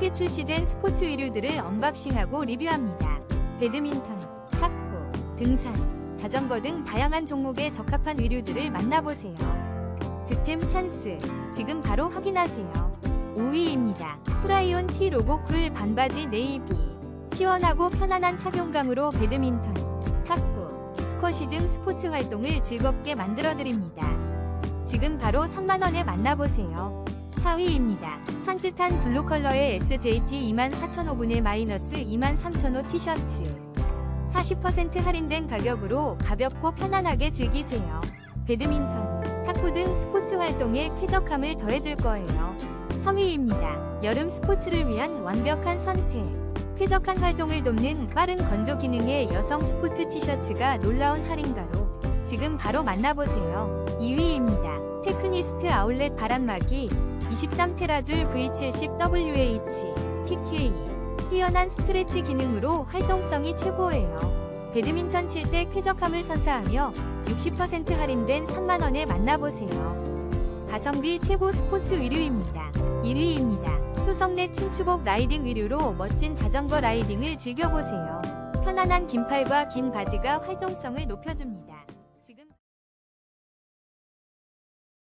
새롭게 출시된 스포츠 의류들을 언박싱하고 리뷰합니다. 배드민턴, 탁구, 등산, 자전거 등 다양한 종목에 적합한 의류들을 만나보세요. 득템 찬스, 지금 바로 확인하세요. 5위입니다. 트라이온 T 로고 쿨 반바지 네이비. 시원하고 편안한 착용감으로 배드민턴, 탁구, 스쿼시 등 스포츠 활동을 즐겁게 만들어드립니다. 지금 바로 3만원에 만나보세요. 4위입니다. 산뜻한 블루 컬러의 SJT 24,005분의 마이너스 23,005 티셔츠. 40% 할인된 가격으로 가볍고 편안하게 즐기세요. 배드민턴, 탁구 등 스포츠 활동에 쾌적함을 더해줄 거예요. 3위입니다. 여름 스포츠를 위한 완벽한 선택. 쾌적한 활동을 돕는 빠른 건조 기능의 여성 스포츠 티셔츠가 놀라운 할인가로 지금 바로 만나보세요. 2위입니다. 테크니스트 아울렛 바람막이 23테라줄 V70WH PK 뛰어난 스트레치 기능으로 활동성이 최고예요. 배드민턴 칠 때 쾌적함을 선사하며 60% 할인된 3만원에 만나보세요. 가성비 최고 스포츠 의류입니다. 1위입니다. 효성내 춘추복 라이딩 의류로 멋진 자전거 라이딩을 즐겨보세요. 편안한 긴 팔과 긴 바지가 활동성을 높여줍니다.